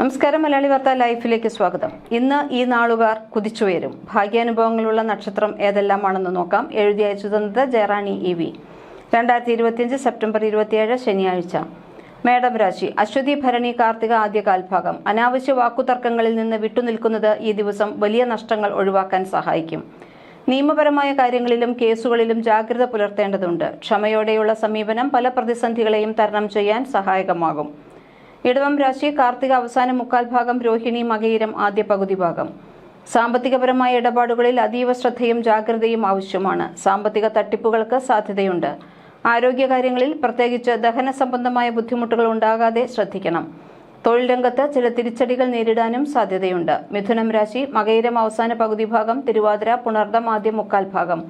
നമസ്കാരം മലയാളി വാർത്ത ലൈഫിലേക്ക് സ്വാഗതം. ഇന്ന് ഈ നാളുകാർ കുതിച്ചുയരും. ഭാഗ്യാനുഭവങ്ങളുള്ള നക്ഷത്രം ഏതെല്ലാമാണെന്ന് നോക്കാം. എഴുതി അയച്ചു തന്നത് ജയറാണി ഇ വി. രണ്ടായിരത്തി ഇരുപത്തിയഞ്ച് സെപ്റ്റംബർ ഇരുപത്തിയേഴ് ശനിയാഴ്ച. മേഡം രാശി. അശ്വതി ഭരണി കാർത്തിക ആദ്യ കാൽഭാഗം. അനാവശ്യ വാക്കുതർക്കങ്ങളിൽ നിന്ന് വിട്ടുനിൽക്കുന്നത് ഈ ദിവസം വലിയ നഷ്ടങ്ങൾ ഒഴിവാക്കാൻ സഹായിക്കും. നിയമപരമായ കാര്യങ്ങളിലും കേസുകളിലും ജാഗ്രത പുലർത്തേണ്ടതുണ്ട്. ക്ഷമയോടെയുള്ള സമീപനം പല പ്രതിസന്ധികളെയും തരണം ചെയ്യാൻ സഹായകമാകും. ഇടവം രാശി കാർത്തിക അവസാന മുക്കാൽ ഭാഗം രോഹിണി മകയിരം ആദ്യ പകുതി ഭാഗം. സാമ്പത്തികപരമായ ഇടപാടുകളിൽ അതീവ ശ്രദ്ധയും ജാഗ്രതയും ആവശ്യമാണ്. സാമ്പത്തിക തട്ടിപ്പുകൾക്ക് സാധ്യതയുണ്ട്. ആരോഗ്യകാര്യങ്ങളിൽ പ്രത്യേകിച്ച് ദഹന സംബന്ധമായ ബുദ്ധിമുട്ടുകൾ ഉണ്ടാകാതെ ശ്രദ്ധിക്കണം. തൊഴിൽ രംഗത്ത് ചില തിരിച്ചടികൾ നേരിടാനും സാധ്യതയുണ്ട്. മിഥുനം രാശി മകയിരം അവസാന പകുതി ഭാഗം തിരുവാതിര പുണർദം ആദ്യ മുക്കാൽ ഭാഗം.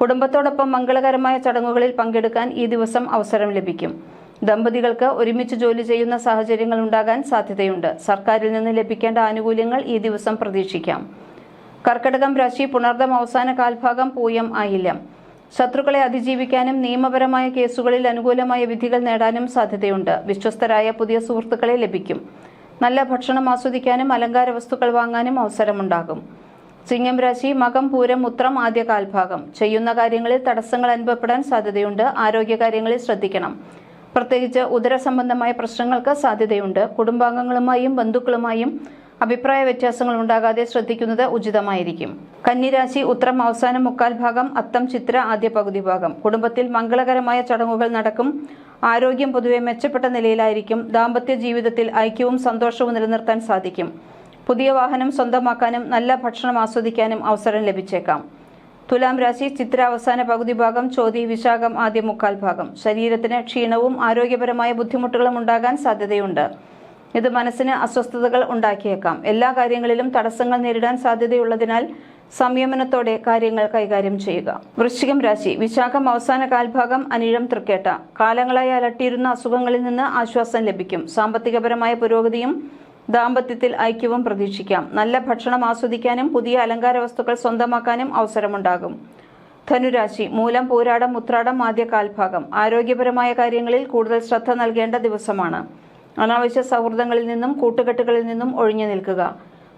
കുടുംബത്തോടൊപ്പം മംഗളകരമായ ചടങ്ങുകളിൽ പങ്കെടുക്കാൻ ഈ ദിവസം അവസരം ലഭിക്കും. ദമ്പതികൾക്ക് ഒരുമിച്ച് ജോലി ചെയ്യുന്ന സാഹചര്യങ്ങൾ ഉണ്ടാകാൻ സാധ്യതയുണ്ട്. സർക്കാരിൽ നിന്ന് ലഭിക്കേണ്ട ആനുകൂല്യങ്ങൾ ഈ ദിവസം പ്രതീക്ഷിക്കാം. കർക്കടകം രാശി പുണർദം അവസാന കാൽഭാഗം പൂയം ആയില്ല ശത്രുക്കളെ അതിജീവിക്കാനും നിയമപരമായ കേസുകളിൽ അനുകൂലമായ വിധികൾ നേടാനും സാധ്യതയുണ്ട്. വിശ്വസ്തരായ പുതിയ സുഹൃത്തുക്കളെ ലഭിക്കും. നല്ല ഭക്ഷണം ആസ്വദിക്കാനും അലങ്കാര വസ്തുക്കൾ വാങ്ങാനും അവസരമുണ്ടാകും. ചിങ്ങം രാശി മകം പൂരം ഉത്രം ആദ്യ കാൽഭാഗം. ചെയ്യുന്ന കാര്യങ്ങളിൽ തടസ്സങ്ങൾ അനുഭവപ്പെടാൻ സാധ്യതയുണ്ട്. ആരോഗ്യകാര്യങ്ങളിൽ ശ്രദ്ധിക്കണം. പ്രത്യേകിച്ച് ഉദരസംബന്ധമായ പ്രശ്നങ്ങൾക്ക് സാധ്യതയുണ്ട്. കുടുംബാംഗങ്ങളുമായും ബന്ധുക്കളുമായും അഭിപ്രായ വ്യത്യാസങ്ങൾ ഉണ്ടാകാതെ ശ്രദ്ധിക്കുന്നത് ഉചിതമായിരിക്കും. കന്നിരാശി ഉത്രം അവസാന മുക്കാൽ ഭാഗം അത്തം ചിത്ര ആദ്യ പകുതി ഭാഗം. കുടുംബത്തിൽ മംഗളകരമായ ചടങ്ങുകൾ നടക്കും. ആരോഗ്യം പൊതുവെ മെച്ചപ്പെട്ട നിലയിലായിരിക്കും. ദാമ്പത്യ ജീവിതത്തിൽ ഐക്യവും സന്തോഷവും നിലനിർത്താൻ സാധിക്കും. പുതിയ വാഹനം സ്വന്തമാക്കാനും നല്ല ഭക്ഷണം ആസ്വദിക്കാനും അവസരം ലഭിച്ചേക്കാം. തുലാം രാശി ചിത്ര അവസാന പകുതി ഭാഗം ചോതി വിശാഖം ആദ്യ മുക്കാൽ ഭാഗം. ശരീരത്തിന് ക്ഷീണവും ആരോഗ്യപരമായ ബുദ്ധിമുട്ടുകളും ഉണ്ടാകാൻ സാധ്യതയുണ്ട്. ഇത് മനസ്സിന് അസ്വസ്ഥതകൾ ഉണ്ടാക്കിയേക്കാം. എല്ലാ കാര്യങ്ങളിലും തടസ്സങ്ങൾ നേരിടാൻ സാധ്യതയുള്ളതിനാൽ സംയമനത്തോടെ കാര്യങ്ങൾ കൈകാര്യം ചെയ്യുക. വൃശ്ചികം രാശി വിശാഖം അവസാന കാൽഭാഗം അനിഴം തൃക്കേട്ട. കാലങ്ങളായി അലട്ടിയിരുന്ന അസുഖങ്ങളിൽ നിന്ന് ആശ്വാസം ലഭിക്കും. സാമ്പത്തികപരമായ പുരോഗതിയും ദാമ്പത്യത്തിൽ ഐക്യവും പ്രതീക്ഷിക്കാം. നല്ല ഭക്ഷണം ആസ്വദിക്കാനും പുതിയ അലങ്കാര വസ്തുക്കൾ സ്വന്തമാക്കാനും അവസരമുണ്ടാകും. ധനുരാശി മൂലം പോരാടം ഉത്രാടം ആദ്യ കാൽഭാഗം. ആരോഗ്യപരമായ കാര്യങ്ങളിൽ കൂടുതൽ ശ്രദ്ധ നൽകേണ്ട ദിവസമാണ്. അനാവശ്യ സൗഹൃദങ്ങളിൽ നിന്നും കൂട്ടുകെട്ടുകളിൽ നിന്നും ഒഴിഞ്ഞു നിൽക്കുക.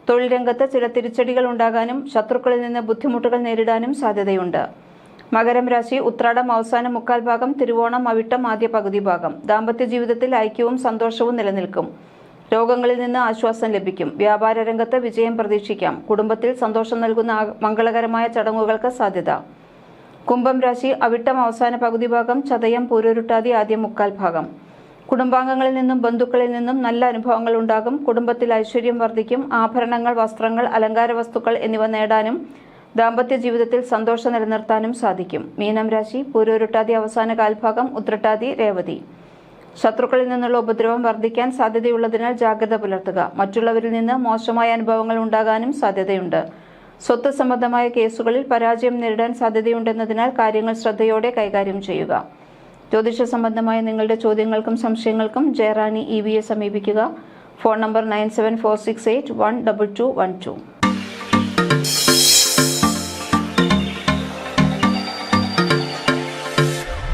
തൊഴിൽ രംഗത്ത് ചില തിരിച്ചടികൾ ഉണ്ടാകാനും ശത്രുക്കളിൽ നിന്ന് ബുദ്ധിമുട്ടുകൾ നേരിടാനും സാധ്യതയുണ്ട്. മകരം രാശി ഉത്രാടം അവസാന മുക്കാൽ ഭാഗം തിരുവോണം അവിട്ടം ആദ്യ പകുതി ഭാഗം. ദാമ്പത്യ ജീവിതത്തിൽ ഐക്യവും സന്തോഷവും നിലനിൽക്കും. രോഗങ്ങളിൽ നിന്ന് ആശ്വാസം ലഭിക്കും. വ്യാപാര രംഗത്ത് വിജയം പ്രതീക്ഷിക്കാം. കുടുംബത്തിൽ സന്തോഷം നൽകുന്ന മംഗളകരമായ ചടങ്ങുകൾക്ക് സാധ്യത. കുംഭം രാശി അവിട്ടം അവസാന പകുതി ഭാഗം ചതയം പൂരൊരുട്ടാതി ആദ്യം മുക്കാൽ ഭാഗം. കുടുംബാംഗങ്ങളിൽ നിന്നും ബന്ധുക്കളിൽ നിന്നും നല്ല അനുഭവങ്ങൾ ഉണ്ടാകും. കുടുംബത്തിൽ ഐശ്വര്യം വർദ്ധിക്കും. ആഭരണങ്ങൾ വസ്ത്രങ്ങൾ അലങ്കാര വസ്തുക്കൾ എന്നിവ നേടാനും ദാമ്പത്യ ജീവിതത്തിൽ സന്തോഷം നിലനിർത്താനും സാധിക്കും. മീനം രാശി പൂരൊരുട്ടാതി അവസാന കാൽഭാഗം ഉത്രട്ടാതി രേവതി. ശത്രുക്കളിൽ നിന്നുള്ള ഉപദ്രവം വർദ്ധിക്കാൻ സാധ്യതയുള്ളതിനാൽ ജാഗ്രത പുലർത്തുക. മറ്റുള്ളവരിൽ നിന്ന് മോശമായ അനുഭവങ്ങൾ ഉണ്ടാകാനും സാധ്യതയുണ്ട്. സ്വത്ത് സംബന്ധമായ കേസുകളിൽ പരാജയം നേരിടാൻ സാധ്യതയുണ്ടെന്നതിനാൽ കാര്യങ്ങൾ ശ്രദ്ധയോടെ കൈകാര്യം ചെയ്യുക. ജ്യോതിഷ സംബന്ധമായ നിങ്ങളുടെ ചോദ്യങ്ങൾക്കും സംശയങ്ങൾക്കും ജയറാണി ഇ വിയെ സമീപിക്കുക. Phone number nine seven four six eight one double two one two.